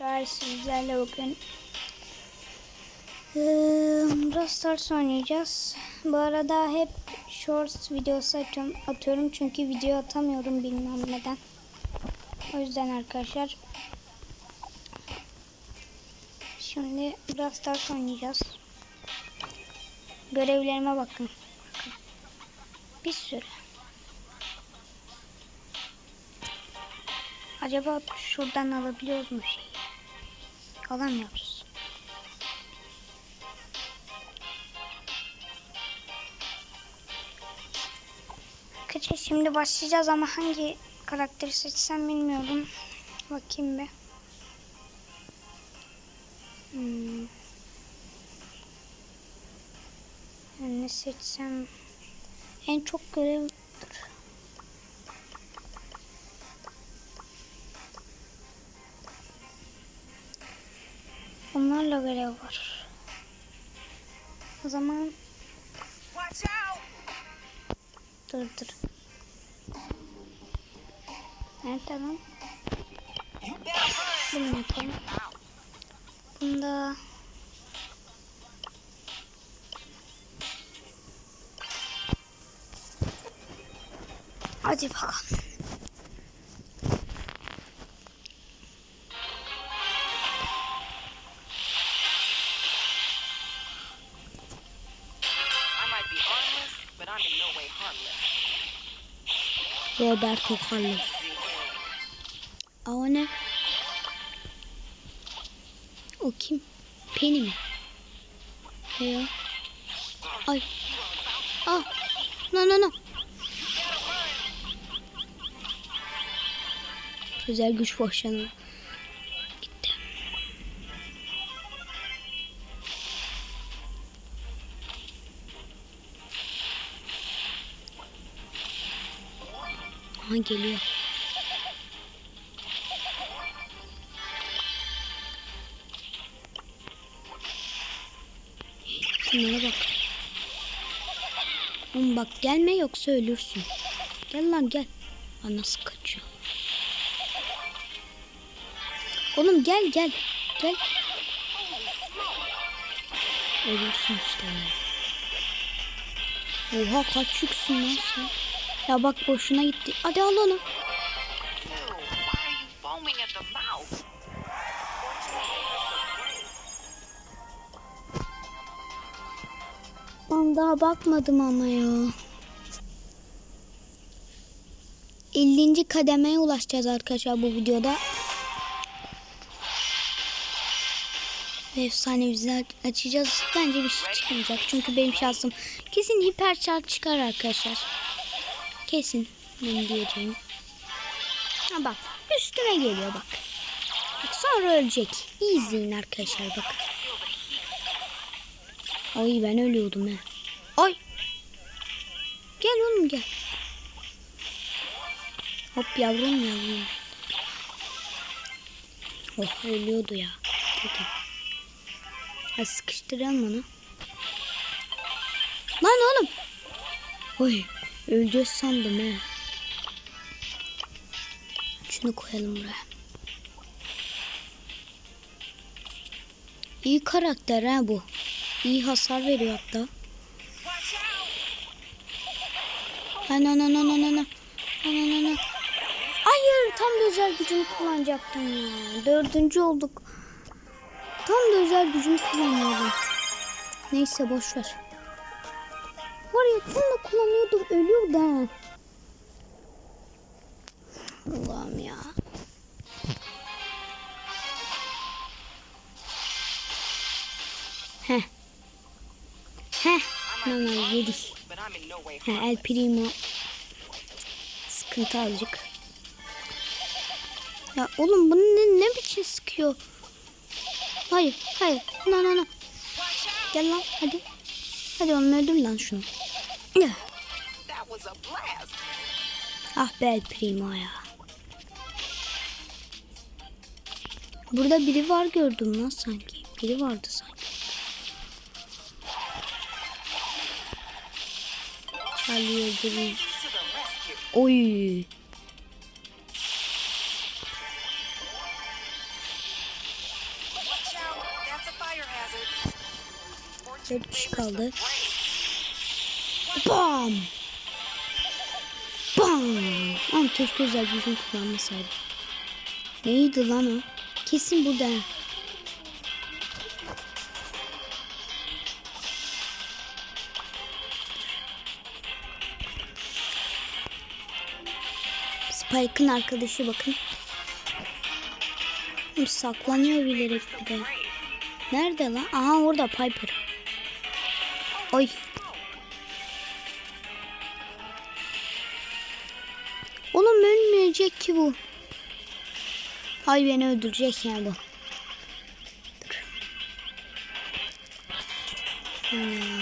arkadaşlar sizlerle bugün eee, Brawl Stars oynayacağız. Bu arada hep Shorts videosu atıyorum, çünkü video atamıyorum bilmem neden. O yüzden arkadaşlar. Şimdi Brawl Stars oynayacağız. Görevlerime bakın. Bir sürü. Acaba şuradan alabiliyoruz mu şeyi? Alamıyoruz. Arkadaşlar şimdi başlayacağız ama hangi karakteri seçsem bilmiyorum. Bakayım bir. Hmm. Ben Ne seçsem? En çok görev Onlarla görev var. O zaman dur dur. Evet tamam. You better run! Bunu yapalım. Bunda Hadi bakalım. Roberto Carlos. Aa o ne? O kim? Penny mi? Ne ya? Ay. Ah. No no no. Özel güç boşanı. Aha geliyor. Şunlara bak. Oğlum bak gelme yoksa ölürsün. Gel lan gel. Aa, nasıl kaçıyor? Oğlum gel gel. Gel. Ölürsün işte. ya. Oha kaç yüksün lan sen. Ya bak boşuna gitti. Hadi al onu. Ben daha bakmadım ama ya. 50. kademeye ulaşacağız arkadaşlar bu videoda. Ve efsanemizi açacağız. Bence bir şey çıkmayacak. Çünkü benim şansım kesin hiper çıkar arkadaşlar. Kesin benim diyeceğim. Ha bak üstüme geliyor bak. Bak sonra ölecek. İyi izleyin arkadaşlar bak. Ay ben ölüyordum he. Ay. Gel oğlum gel. Hop yavrum yavrum. Oh ölüyordu ya. Peki. Ha, sıkıştıralım onu. Lan oğlum. Oy öleceğiz sandım he. Şunu koyalım buraya. İyi karakter ha bu. İyi hasar veriyor hatta. Ana ana ana ana ana. Ana ana. Hayır tam da özel gücümü kullanacaktım ya. Dördüncü olduk. Tam da özel gücümü kullanıyordum. Neyse boş ver. Var ya tam da kullanıyordum ölüyordu ha. Allah'ım ya. Heh. Heh. Normal yedik. Ha, El. Primo sıkıntı azıcık. Ya oğlum bunu ne, ne biçim sıkıyor? Hayır, hayır. No, no, no. Gel lan hadi. Hadi oğlum öldür lan şunu. Ah be El Primo ya. Burada biri var gördüm lan sanki. Biri vardı sanki. Charlie öldürüyor. To the rescue! Oy. Fortune Dört kişi kaldı. Bam! Bam! Ama keşke özel gücünü kullanmasaydı. Neydi lan o? Kesin burada. Spike'ın arkadaşı bakın. Saklanıyor bilerek bir de. Nerede lan? Aha orada Piper. Oy. Oğlum ölmeyecek ki bu. Hay beni öldürecek ya bu. Dur. Hmm.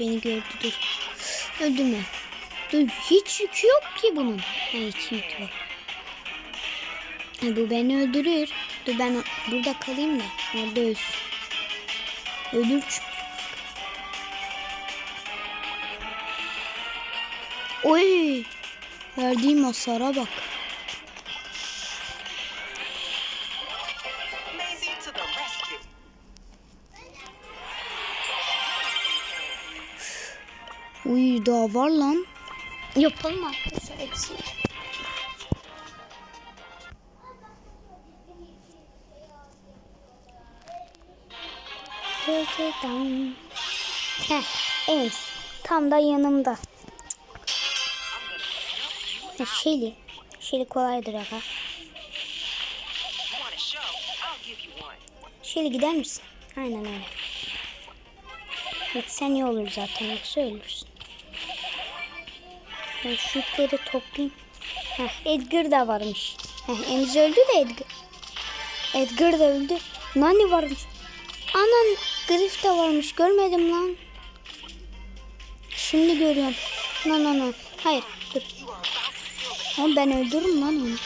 Beni gördü dur. Öldürme. Dur hiç yükü yok ki bunun. Ha, hiç yük yok. Ha, bu beni öldürür. Dur ben burada kalayım da orada ölsün. Ölür çünkü. Oy! Verdiğim hasara bak. Maisie to the rescue. Uy daha var lan. Yapalım arkadaşlar hepsini. Heh, evet. Tam da yanımda. Şeli. Şeli kolaydır aga. Şeli gider misin? Aynen öyle. Gitsen iyi olur zaten yoksa ölürsün. Ben şu toplayayım. Heh, Edgar da varmış. Heh, Emzi öldü de Edgar. Edgar da öldü. Nani varmış. Anan Griff de varmış. Görmedim lan. Şimdi görüyorum. Lan lan lan. Hayır dur. Ama ben öldürürüm lan onu.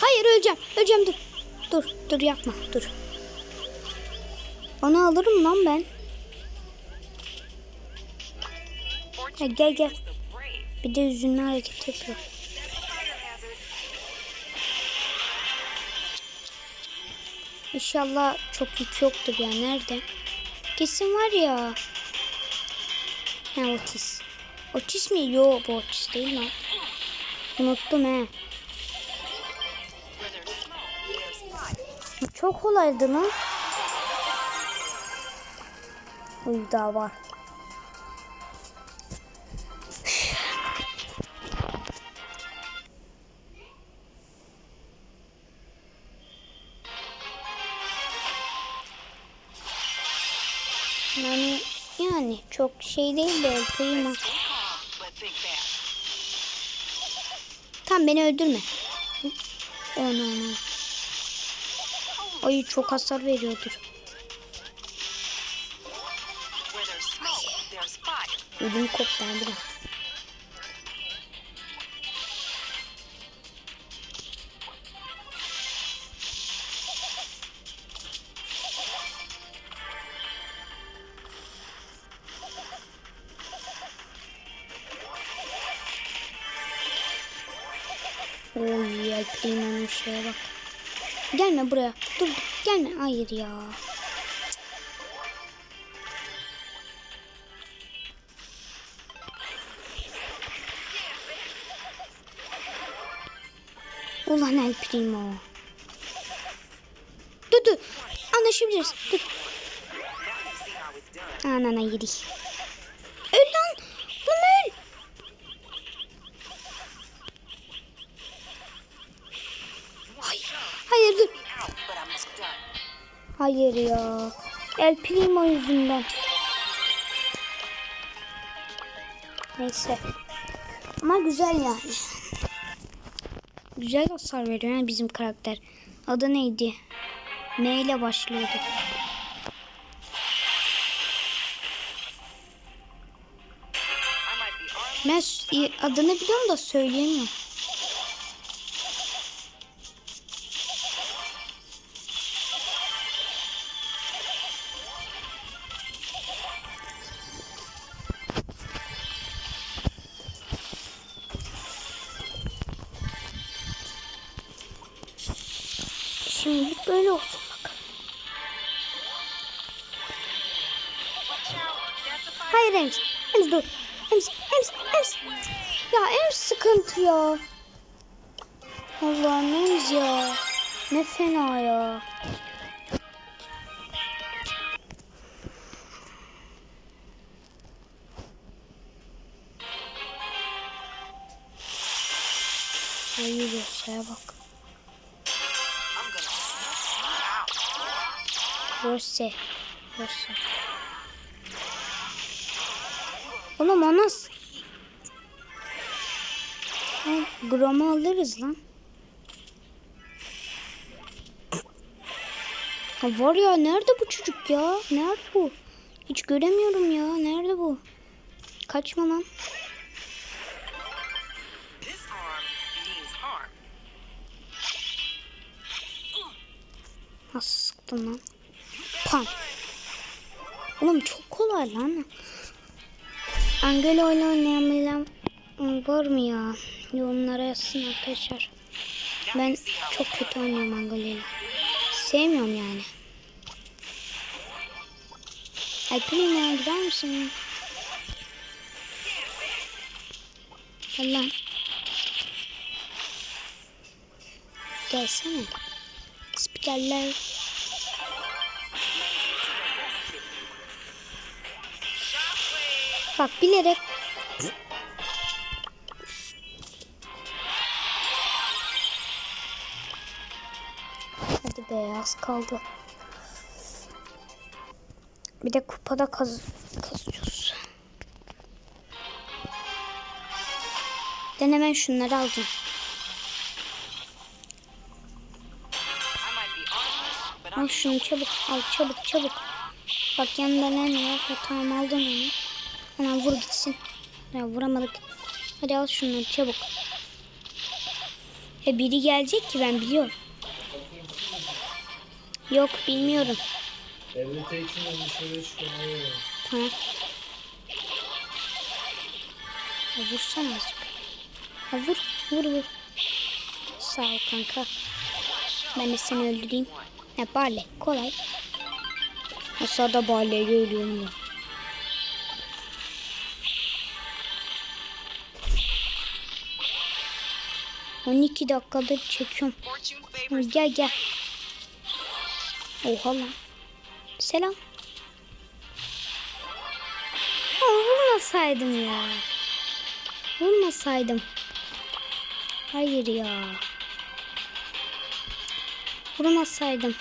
Hayır öleceğim. Öleceğim dur. Dur dur yapma dur. Onu alırım lan ben. Ha, gel gel. Bir de yüzünü hareket yapıyor. İnşallah çok yük yoktur ya. Nerede? Kesin var ya. Ha Otis. Otis mi? Yo bu Otis değil lan. Unuttum he. Çok kolaydı lan. Uy daha var. Çok şey değil de fast. Tam beni öldürme. Ana ana. Ay çok hasar veriyordur. Ödüm koptu biraz. Oy Primo'nun şeye bak. Gelme buraya. Dur gelme. Hayır ya. Ulan El Primo. Dur dur. Anlaşabiliriz. Dur. Anana yedik. Hayır ya. El Primo yüzünden. Neyse. Ama güzel yani. Güzel hasar veriyor yani bizim karakter. Adı neydi? Ne ile başlıyordu? Ben adını biliyorum da söyleyemiyorum. Şimdilik böyle olsun bakalım. Hayır Ems. Ems dur. Ems, Ems, Ems. Ya Ems sıkıntı ya. Allah'ım Ems ya. Ne fena ya. Hayır, şeye bak. Rose. Rose. Oğlum o nasıl? Grom'u alırız lan. Ha, var ya nerede bu çocuk ya? Nerede bu? Hiç göremiyorum ya. Nerede bu? Kaçma lan. Nasıl sıktın lan? Pam. Oğlum çok kolay lan. Angelo ile oynayan var mı ya? Yorumlara yazsın arkadaşlar. Ben çok kötü oynuyorum Angelo ile. Sevmiyorum yani. Alpine ya gider misin? Gel lan. Gelsene. Spikerler. Bak bilerek Hadi be az kaldı. Bir de kupada kaz kazıyoruz. Ben hemen şunları aldım. Al şunu çabuk al çabuk çabuk. Bak yanında ne var? Tamam aldım onu. Hemen vur gitsin. Ya vuramadık. Hadi al şunları çabuk. E biri gelecek ki ben biliyorum. Yok bilmiyorum. Evde tekimden dışarıya çıkıyorum. Tamam. Ya vursana azıcık. Ya vur vur vur. Sağ ol kanka. Ben de seni öldüreyim. Ya bale kolay. Aşağıda baleyi ölüyorum ya. On iki dakikadır çekiyorum. Gel gel. Oha lan. Selam. Aa, vurmasaydım ya. Vurmasaydım. Hayır ya. Vurmasaydım.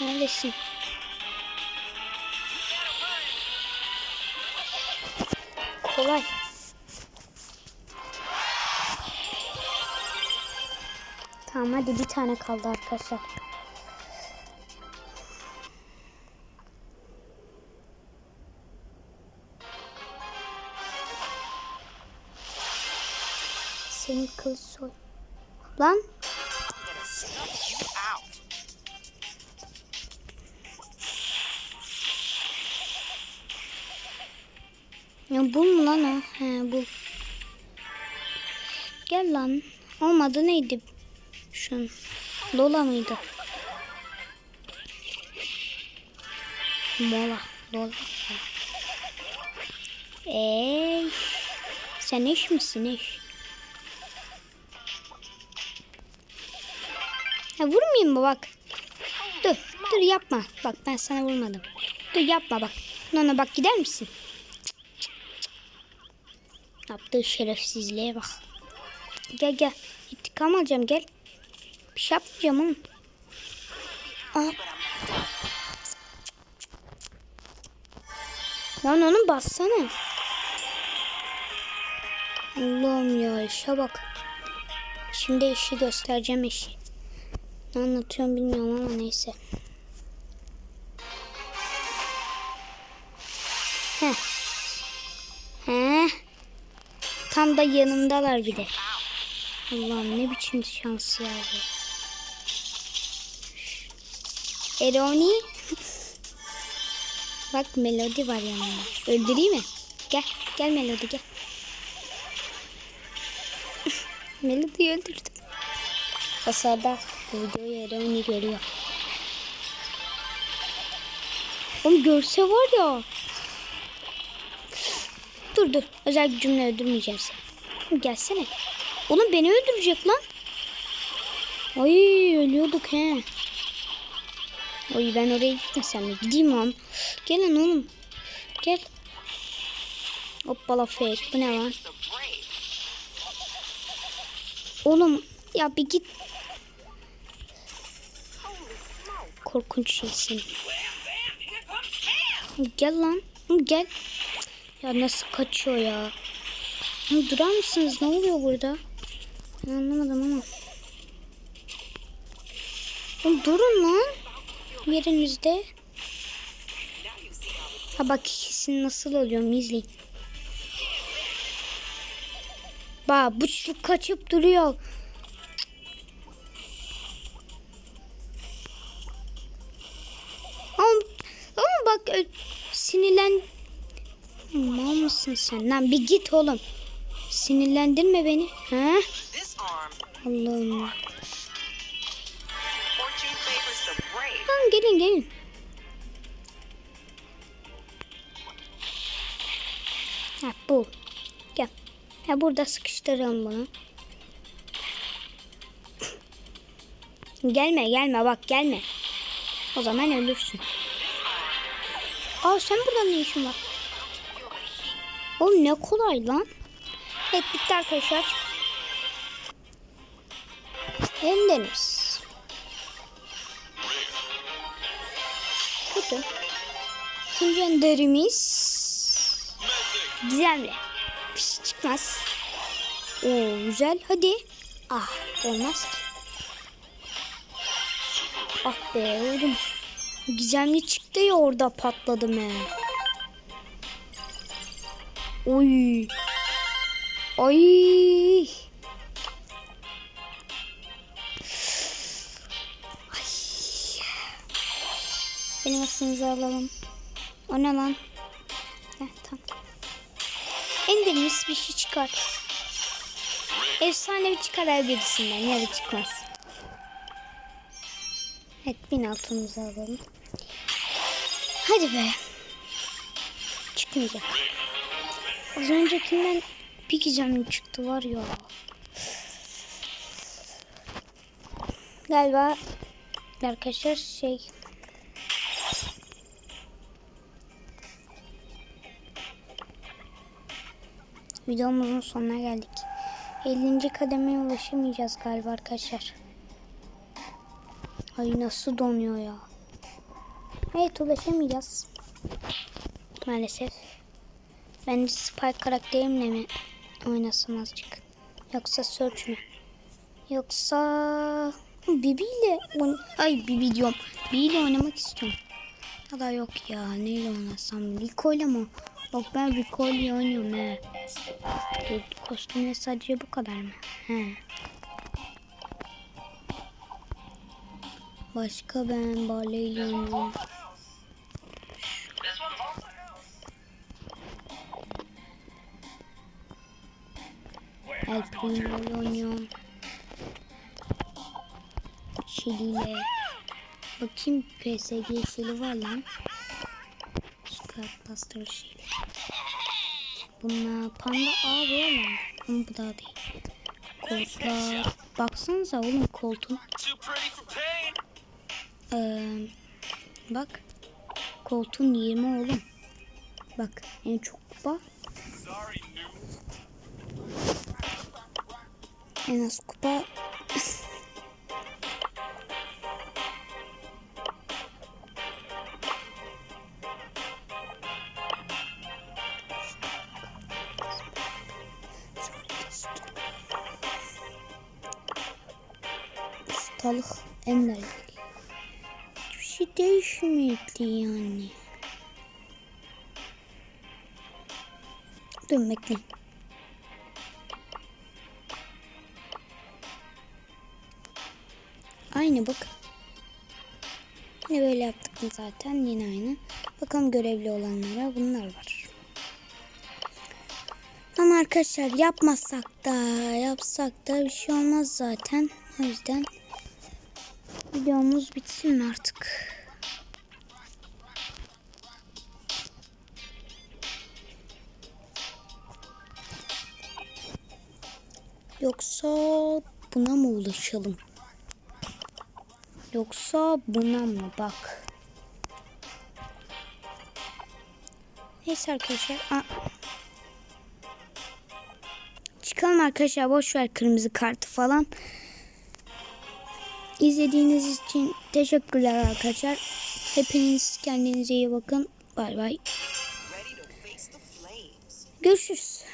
Neredesin? Kolay. Tamam hadi bir tane kaldı arkadaşlar. Senin kılıç soy. Lan Ya bu mu lan o? He bu. Gel lan. Olmadı neydi? Şun. Lola mıydı? Mola. Lola. Ey. Sen eş misin eş? Ha vurmayayım mı bak? Dur. Dur yapma. Bak ben sana vurmadım. Dur yapma bak. Nana bak gider misin? Yaptığı şerefsizliğe bak. Gel gel. İntikam alacağım gel. Bir şey yapmayacağım oğlum. Aa. Lan onu bassana. Allah'ım ya işe bak. Şimdi işi göstereceğim işi. Ne anlatıyorum bilmiyorum ama neyse. Tam da yanımdalar bir de. Allah'ım ne biçim şans ya bu. Eroni. Bak Melody var yanında. Öldüreyim mi? Gel. Gel Melody gel. Melody'yi öldürdüm. O videoyu Eren'i görüyor. Oğlum görse var ya. Dur dur. Özel gücümle öldürmeyeceğim seni. Gelsene. Oğlum beni öldürecek lan. Ay ölüyorduk he. Oy ben oraya gitmesem mi? Gideyim lan. Oğlum. Gel. Hoppala fake. Bu ne lan? Oğlum ya bir git. Korkunç şeysin. Gel lan. Gel. Ya nasıl kaçıyor ya? Durar mısınız? Ne oluyor burada? Anlamadım ama. Oğlum durun lan. Yerinizde. Ha bak ikisini nasıl oluyor izleyin. Bak bu çocuk kaçıp duruyor. Ama, ama bak sinirlen... Mal mısın sen lan bir git oğlum. Sinirlendirme beni. Ha? Allah'ım. Tamam gelin gelin. Ha bu. Gel. Ha burada sıkıştıralım bunu. gelme gelme bak gelme. O zaman ölürsün. Aa sen burada ne işin var? Oğlum ne kolay lan. Evet bitti arkadaşlar. Endeniz. Kötü. İkinci enderimiz. Gizemli. Bir şey çıkmaz. Oo güzel. Hadi. Ah olmaz ki. Ah be oğlum. Gizemli çıktı ya orada patladım he. Oy. Ay. Benim ısınızı alalım. O ne lan? Heh, tamam. Enderimiz bir şey çıkar. Efsanevi çıkar her birisinden. Ya da çıkmaz. Evet bin altımızı alalım. Hadi be. Çıkmayacak. Az öncekinden bir gizemli çıktı var ya. Galiba arkadaşlar şey videomuzun sonuna geldik. 50. kademeye ulaşamayacağız galiba arkadaşlar. Ay nasıl donuyor ya. Evet ulaşamayacağız. Maalesef. Ben Spike karakterimle mi oynasam azıcık? Yoksa Search mi? Yoksa Bibi ile ay Bibi diyorum. Bibi ile oynamak istiyorum. Ya da yok ya neyle oynasam? Rico ile mi? Bak ben Rico ile oynuyorum he. Kostümle sadece bu kadar mı? He. Başka ben Barley ile oynuyorum. El Primo ile oynuyorum. Şili ile. Bakayım PSG Şili var lan. Squad Buster Şili. Bunlar panda aa bu ama. Bu daha değil. Koltuklar. Baksanıza oğlum pain. Ee, bak. Koltuğun 20 oğlum. Bak en çok kupa. Sorry, noob. En az kupa. Ustalık en önemli. Hiçbir şey değişmedi yani. Dur mı zaten yine aynı. Bakalım görevli olanlara bunlar var. Ama arkadaşlar yapmasak da yapsak da bir şey olmaz zaten. O yüzden videomuz bitsin artık? Yoksa buna mı ulaşalım? Yoksa buna mı? Bak. Neyse arkadaşlar. Aa. Çıkalım arkadaşlar. Boş ver kırmızı kartı falan. İzlediğiniz için teşekkürler arkadaşlar. Hepiniz kendinize iyi bakın. Bay bay. Görüşürüz.